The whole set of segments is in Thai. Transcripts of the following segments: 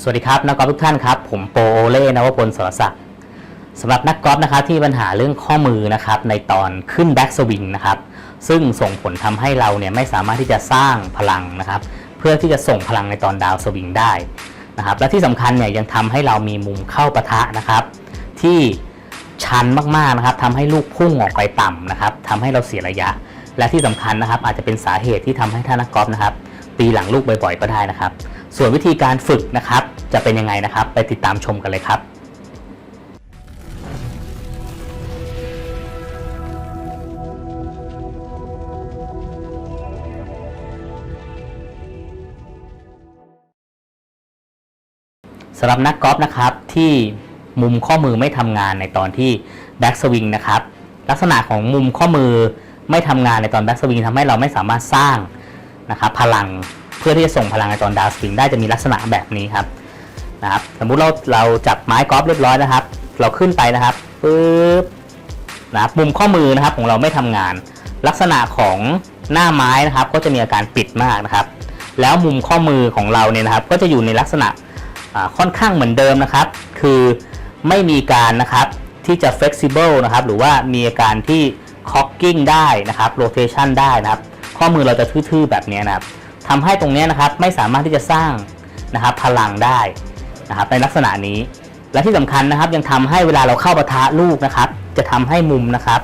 สวัสดีครับนักกอล์ฟทุกท่านครับ ผมโปโอเล่นวพลสรศักดิ์สำหรับนักกอล์ฟนะครับที่ปัญหาเรื่องข้อมือนะครับในตอนขึ้นแบ็กสวิงนะครับซึ่งส่งผลทำให้เราเนี่ยไม่สามารถที่จะสร้างพลังนะครับ เพื่อที่จะส่งพลังในตอนดาวสวิงได้นะครับและที่สำคัญเนี่ยยังทำให้เรามีมุมเข้าปะทะนะครับ ที่ชันมากๆนะครับทำให้ลูกพุ่งออกไปต่ำนะครับทำให้เราเสียระยะ และที่สำคัญนะครับ อาจจะเป็นสาเหตุที่ทำให้ท่านนักกอล์ฟนะครับตีหลังลูกบ่อยๆก็ได้นะครับ ส่วนวิธีการฝึกนะครับ จะเป็นยังไงนะครับ ไปติดตามชมกันเลยครับสำหรับนักกอล์ฟนะครับที่มุมข้อมือไม่ทำงานในตอนที่แบ็กสวิงนะครับลักษณะของมุมข้อมือไม่ทำงานในตอนแบ็กสวิงทำให้เราไม่สามารถสร้างนะครับพลัง พื่อที่จะส่งพลังในตอนดาวสวิงได้จะมีลักษณะแบบนี้ครับนะครับสมมุติเราเราจับไม้กอล์ฟเรียบร้อยนะครับ เราขึ้นไปนะครับปึ๊บนะครับมุมข้อมือนะครับของเราไม่ทำงาน ลักษณะของหน้าไม้นะครับ ก็จะมีอาการปิดมากนะครับ แล้วมุมข้อมือของเราเนี่ยนะครับ ก็จะอยู่ในลักษณะค่อนข้างเหมือนเดิมนะครับ คือไม่มีการนะครับที่จะ flexible นะครับ หรือว่ามีอาการที่ cocking ได้นะครับ rotation ได้นะครับ ข้อมือเราจะทื่อๆแบบนี้นะครับ ทำให้ตรงนี้นะครับไม่สามารถที่จะสร้างนะครับพลังได้นะครับในลักษณะนี้ และที่สำคัญนะครับยังทำให้เวลาเราเข้าปะทะลูกนะครับ จะทำให้มุมนะครับ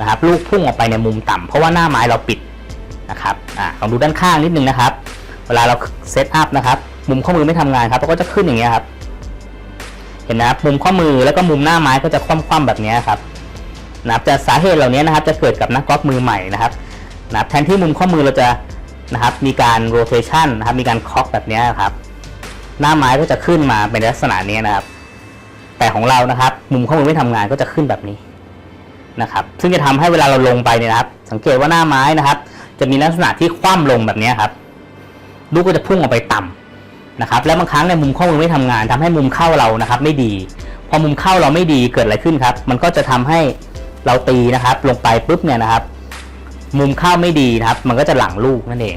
นะครับ ลูกพุ่งออกไปในมุมต่ำเพราะว่าหน้าไม้เราปิดนะครับอ่าลองดูด้านข้างนิดนึงนะครับ เวลาเราเซตอัพนะครับ มุมข้อมือไม่ทำงานครับเราก็จะขึ้นอย่างเงี้ยครับ เห็นนะครับมุมข้อมือแล้วก็มุมหน้าไม้ก็จะคว่ำๆแบบนี้ครับนะครับจะสาเหตุเหล่านี้นะครับจะเกิดกับนักกอล์ฟมือใหม่นะครับนะครับแทนที่มุมข้อมือเราจะ นะครับมีการโรเ t ชันนะครับมีการคอกแบบนี้ครับหน้าไม้ก็จะขึ้นมาเป็นลักษณะนี้นะครับ แต่ของเรานะครับ มุมข้อมือไม่ทำงานก็จะขึ้นแบบนี้นะครับ ซึ่งจะทำให้เวลาเราลงไปเนี่ยนะครับ สังเกตว่าหน้าไม้นะครับ จะมีลักษณะที่คว่ำลงแบบนี้ครับลูกก็จะพุ่งออกไปต่ำนะครับ แล้วบางครั้งในมุมข้อมือไม่ทำงานทำให้มุมเข้าเรานะครับ ไม่ดี พอมุมเข้าเราไม่ดีเกิดอะไรขึ้นครับ มันก็จะทำให้เราตีนะครับ ลงไปปุ๊บเนี่ยนะครับ มุมเข้าไม่ดีนะครับ มันก็จะหลังลูกนั่นเอง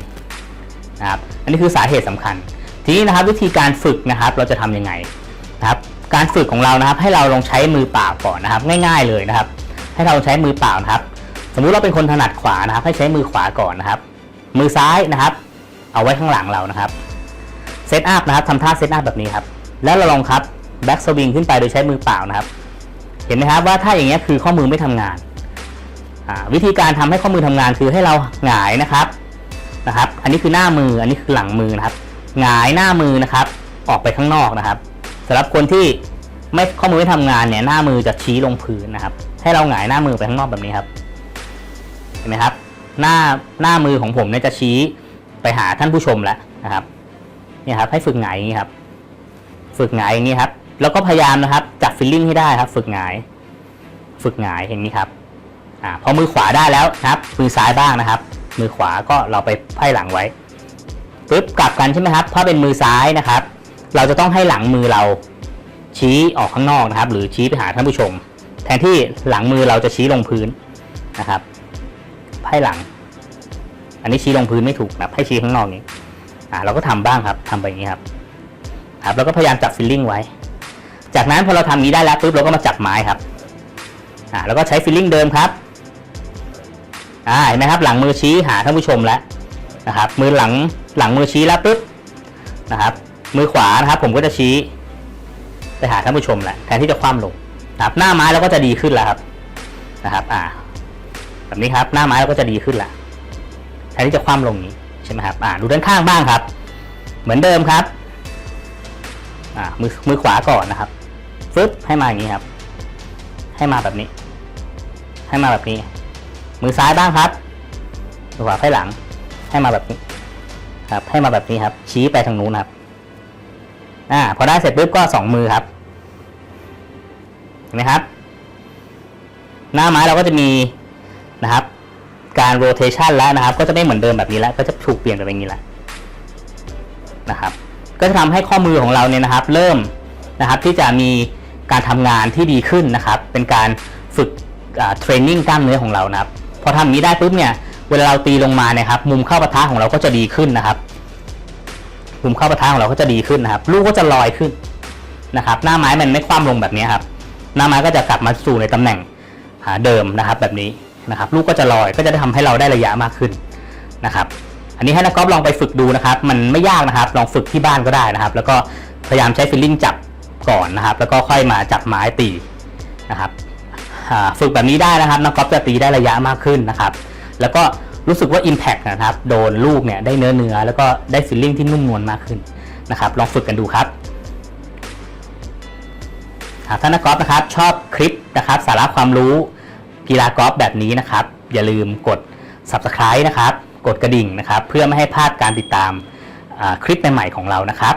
นะครับอันนี้คือสาเหตุสำคัญ ทีนี้นะครับวิธีการฝึกนะครับเราจะทำยังไงนะครับการฝึกของเรานะครับ ให้เราลองใช้มือเปล่าก่อนนะครับ ง่าย ๆเลยนะครับ ให้เราใช้มือเปล่านะครับ สมมุติเราเป็นคนถนัดขวานะครับ ให้ใช้มือขวาก่อนนะครับ มือซ้ายนะครับ เอาไว้ข้างหลังเรานะครับเซตอัพนะครับทำท่าเซตอัพแบบนี้ครับ แล้วเราลองครับแบ็กสวิงขึ้นไปโดยใช้มือเปล่านะครับ เห็นไหมครับว่าถ้าอย่างเงี้ยคือข้อมือไม่ทำงาน วิธีการทำให้ข้อมือทำงานคือให้เราหงายนะครับนะครับ อันนี้คือหน้ามืออันนี้คือหลังมือนะครับหงายหน้ามือนะครับ ออกไปข้างนอกนะครับสำหรับคนที่ไม่ข้อมือไม่ทำงานเนี่ยหน้ามือจะชี้ลงพื้นนะครับ ให้เราหงายหน้ามือไปข้างนอกแบบนี้ครับเห็นไหมครับ หน้าหน้ามือของผมเนี่ยจะชี้ไปหาท่านผู้ชมแล้วนะครับเนี่ยครับ ให้ฝึกหงายอย่างนี้ครับ ฝึกหงายอย่างนี้ครับ แล้วก็พยายามนะครับจับฟิลลิ่งให้ได้ครับ ฝึกหงาย ฝึกหงายอย่างนี้ครับ อ่าพอมือขวาได้แล้วนะครับมือซ้ายบ้างนะครับ มือขวาก็เราไปไพ่หลังไว้ปึ๊บกลับกันใช่ไหมครับถ้าเป็นมือซ้ายนะครับ เราจะต้องให้หลังมือเราชี้ออกข้างนอกนะครับ หรือชี้ไปหาท่านผู้ชม แทนที่หลังมือเราจะชี้ลงพื้นนะครับไพ่หลัง อันนี้ชี้ลงพื้นไม่ถูกนะครับให้ชี้ข้างนอกนี้อ่าเราก็ทำบ้างครับทำไปอย่างนี้ครับครับแล้วก็พยายามจับฟิลลิ่งไว้ จากนั้นพอเราทำนี้ได้แล้วปุ๊บเราก็มาจับไม้ครับอ่าแล้วก็ใช้ฟิลลิ่งเดิมครับ อ่าเห็นไหมครับหลังมือชี้หาท่านผู้ชมแล้วนะครับ มือหลังหลังมือชี้แล้วปุ๊บนะครับ มือขวานะครับ ผมก็จะชี้ ไปหาท่านผู้ชมแหละแทนที่จะคว่ำลงนะครับ หน้าไม้เราก็จะดีขึ้นแล้วครับนะครับ อ่า แบบนี้ครับหน้าไม้เราก็จะดีขึ้นล้วแทนที่จะคว่ำลงนี้ใช่ไหมครับอ่าดูด้านข้างบ้างครับ เหมือนเดิมครับอ่ามือมือขวาก่อนนะครับฟึบให้มาอย่างนี้ครับ ให้มาแบบนี้ ให้มาแบบนี้ มือซ้ายบ้างครับมือขวาไพ่หลัง ให้มาแบบนี้ ครับ ให้มาแบบนี้ครับ ชี้ไปทางนู้นครับ อ่า พอได้เสร็จปุ๊บก็สองมือครับ เห็นไหมครับ หน้าไม้เราก็จะมีนะครับ การโรเ t ชันแล้วนะครับ ก็จะไม่เหมือนเดิมแบบนี้แล้ว ก็จะถูกเปลี่ยนไปเป็นนี้แล้วนะครับ ก็จะทำให้ข้อมือของเราเนี่ยนะครับ เริ่มนะครับที่จะมีการทำงานที่ดีขึ้นนะครับ เป็นการฝึกเทรนนิ่งกล้ามเนื้อของเรานะครับ พอทำอย่างนี้ได้ปุ๊บเนี่ยเวลาเราตีลงมาเนี่ยครับมุมเข้าปะทะของเราก็จะดีขึ้นนะครับมุมเข้าปะทะของเราก็จะดีขึ้นนะครับ ลูกก็จะลอยขึ้นนะครับ หน้าไม้มันไม่คว่ำลงแบบนี้ครับ หน้าไม้ก็จะกลับมาสู่ในตำแหน่งหาเดิมนะครับ แบบนี้นะครับ ลูกก็จะลอยก็จะได้ทำให้เราได้ระยะมากขึ้นนะครับ อันนี้ให้นักกอล์ฟลองไปฝึกดูนะครับ มันไม่ยากนะครับ ลองฝึกที่บ้านก็ได้นะครับ แล้วก็พยายามใช้ฟิลลิ่งจับก่อนนะครับ แล้วก็ค่อยมาจับไม้ตีนะครับ ฝึกแบบนี้ได้นะครับนักกอล์ฟจะตีได้ระยะมากขึ้นนะครับ แล้วก็รู้สึกว่า Impact นะครับ โดนลูกเนี่ยได้เนื้อเนื้อแล้วก็ได้ฟิลลิ่งที่นุ่มนวลมากขึ้นนะครับ ลองฝึกกันดูครับหากท่านักกอล์ฟนะครับชอบคลิปนะครับ สาระความรู้กีฬากอล์ฟแบบนี้นะครับ อย่าลืมกด Subscribe นะครับ กดกระดิ่งนะครับ เพื่อไม่ให้พลาดการติดตามคลิปใหม่ๆของเรานะครับ